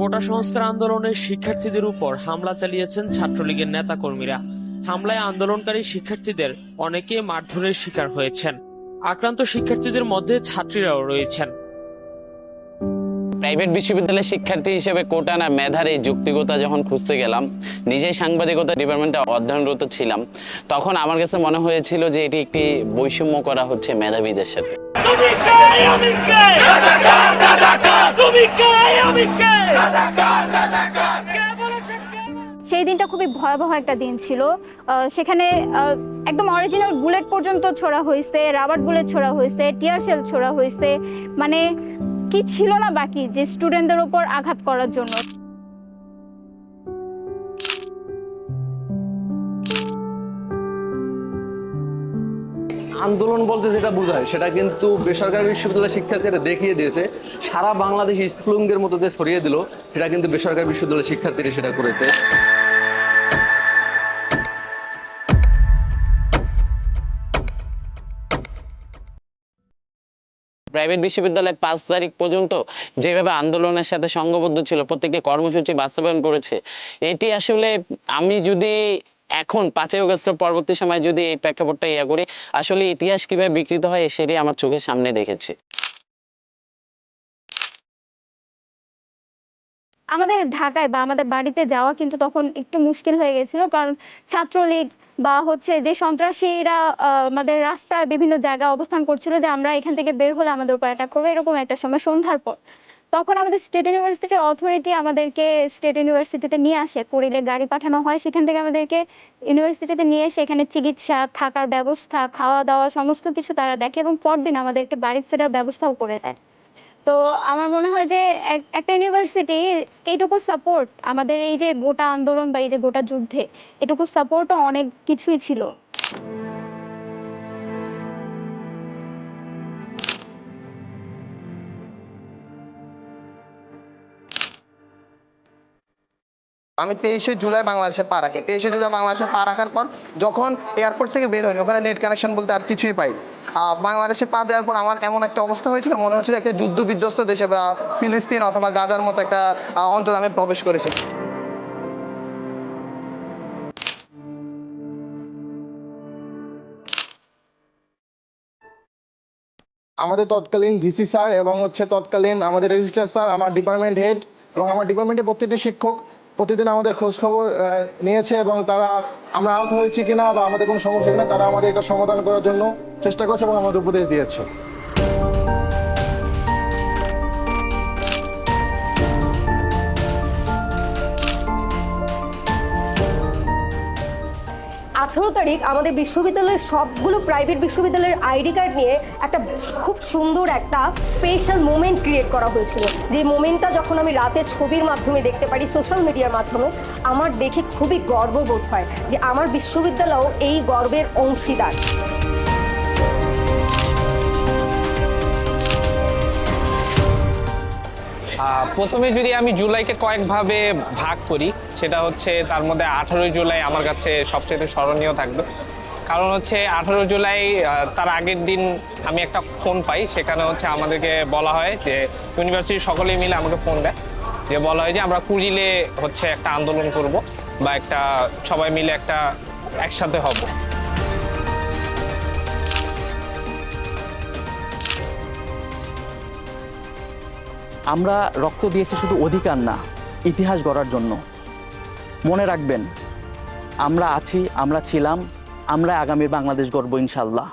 কোটা সংস্কার আন্দোলনের শিক্ষার্থীদের উপর হামলা চালিয়েছেন ছাত্রলীগের নেতাকর্মীরা। হামলায় আন্দোলনকারী শিক্ষার্থীদের অনেকে মারধরের শিকার হয়েছেন। আক্রান্ত শিক্ষার্থীদের মধ্যে ছাত্রীরাও রয়েছেন। প্রাইভেট বিশ্ববিদ্যালয়ের শিক্ষার্থী হিসেবে কোটা না মেধার এই যুক্তিকতা যখন খুঁজতে গেলাম নিজেই সাংবাদিকতা ডিপার্টমেন্টে অধ্যয়নরত ছিলাম তখন আমার কাছে মনে হয়েছিল যে এটি একটি বৈষম্য করা হচ্ছে মেধাবীদের সাথে। সেই দিনটা খুবই ভয়াবহ একটা দিন ছিল। সেখানে একদম অরিজিনাল বুলেট পর্যন্ত ছোড়া হয়েছে রাবার বুলেট ছোড়া হয়েছে টিয়ার সেল ছোড়া হয়েছে। মানে কি ছিল না বাকি যে স্টুডেন্টদের ওপর আঘাত করার জন্য? আন্দোলন বলতে যেটা বোঝায়, সেটা কিন্তু বেসরকারি বিশ্ববিদ্যালয়ের শিক্ষার্থীরা দেখিয়ে দিয়েছে। সারা বাংলাদেশ স্কুলুঙ্গের মতো যে ছড়িয়ে দিল, সেটা কিন্তু বেসরকারি বিশ্ববিদ্যালয়ের শিক্ষার্থীরা সেটা করেছে। প্রাইভেট বিশ্ববিদ্যালয় পাঁচ তারিখ পর্যন্ত যেভাবে আন্দোলনের সাথে সংঘবদ্ধ ছিল, প্রত্যেকটি কর্মসূচি বাস্তবায়ন করেছে, এটি আসলে আমি যদি এখন পাঁচই আগস্টের পরবর্তী সময় যদি এই প্রেক্ষাপটটা ইয়া করি, আসলে ইতিহাস কীভাবে বিকৃত হয় সেটি আমার চোখের সামনে দেখেছি। আমাদের ঢাকায় বা আমাদের বাড়িতে যাওয়া কিন্তু তখন একটু মুশকিল হয়ে গেছিল, কারণ ছাত্রলীগ বা হচ্ছে যে সন্ত্রাসীরা আমাদের রাস্তার বিভিন্ন জায়গায় অবস্থান করছিল যে আমরা এখান থেকে বের হলে আমাদের উপর অ্যাটাক করবে, এরকম একটা সময় সন্ধ্যার পর। তখন আমাদের স্টেট ইউনিভার্সিটির অথরিটি আমাদেরকে স্টেট ইউনিভার্সিটিতে নিয়ে আসে। কুড়িলে গাড়ি পাঠানো হয়, সেখান থেকে আমাদেরকে ইউনিভার্সিটিতে নিয়ে এসে এখানে চিকিৎসা, থাকার ব্যবস্থা খাওয়া দাওয়া সমস্ত কিছু তারা দেখে এবং পরদিন আমাদেরকে বাড়ি ফেরার ব্যবস্থাও করে দেয়। তো আমার মনে হয় যে এক- একটা ইউনিভার্সিটি এইটুকু সাপোর্ট আমাদের এই যে গোটা আন্দোলন বা এই যে গোটা যুদ্ধে, এটুকু সাপোর্টও অনেক কিছুই ছিল। আমি তেইশে জুলাই বাংলাদেশে পা রাখি। তেইশে জুলাই বাংলাদেশে পা রাখার পর যখন এয়ারপোর্ট থেকে বের হই ওখানে নেট কানেকশন বলতে আর কিছুই পাই বাংলাদেশে পা দেওয়ার পর আমার এমন একটা অবস্থা হয়েছিল, মনে হচ্ছিল একটা যুদ্ধ বিধ্বস্ত দেশে বা ফিলিস্তিন অথবা গাজার মতো একটা অঞ্চলে আমি প্রবেশ করেছি। আমাদের তৎকালীন ভিসি স্যার এবং হচ্ছে তৎকালীন আমাদের রেজিস্ট্রার স্যার আমার ডিপার্টমেন্ট হেড এবং আমার ডিপার্টমেন্টের প্রত্যেকটি শিক্ষক প্রতিদিন আমাদের খোঁজ খবর নিয়েছে এবং তারা আমরা আহত হয়েছি কিনা বা আমাদের কোনো সমস্যা কিনা, তারা আমাদের এটা সমাধান করার জন্য চেষ্টা করেছে এবং আমাদের উপদেশ দিয়েছে। আঠেরো তারিখ আমাদের বিশ্ববিদ্যালয়ের সবগুলো প্রাইভেট বিশ্ববিদ্যালয়ের আইডি কার্ড নিয়ে একটা খুব সুন্দর একটা স্পেশাল মোমেন্ট ক্রিয়েট করা হয়েছিল। যে মোমেন্টটা যখন আমি রাতে ছবির মাধ্যমে দেখতে পারি সোশ্যাল মিডিয়ার মাধ্যমে, আমার দেখে খুবই গর্ববোধ হয় যে আমার বিশ্ববিদ্যালয়ও এই গর্বের অংশীদার। প্রথমে যদি আমি জুলাইকে কয়েকভাবে ভাগ করি, সেটা হচ্ছে তার মধ্যে আঠারোই জুলাই আমার কাছে সবচেয়ে স্মরণীয় থাকবে। কারণ হচ্ছে আঠারো জুলাই তার আগের দিন আমি একটা ফোন পাই, সেখানে হচ্ছে আমাদেরকে বলা হয় যে ইউনিভার্সিটির সকলেই মিলে আমাকে ফোন দেয়। যে বলা হয় যে আমরা কুড়িলে হচ্ছে একটা আন্দোলন করব বা একটা সবাই মিলে একটা একসাথে হব। আমরা রক্ত দিয়েছি শুধু অধিকার না, ইতিহাস গড়ার জন্য। মনে রাখবেন, আমরা আছি, আমরা ছিলাম আমরা আগামী বাংলাদেশ গড়ব ইনশাল্লাহ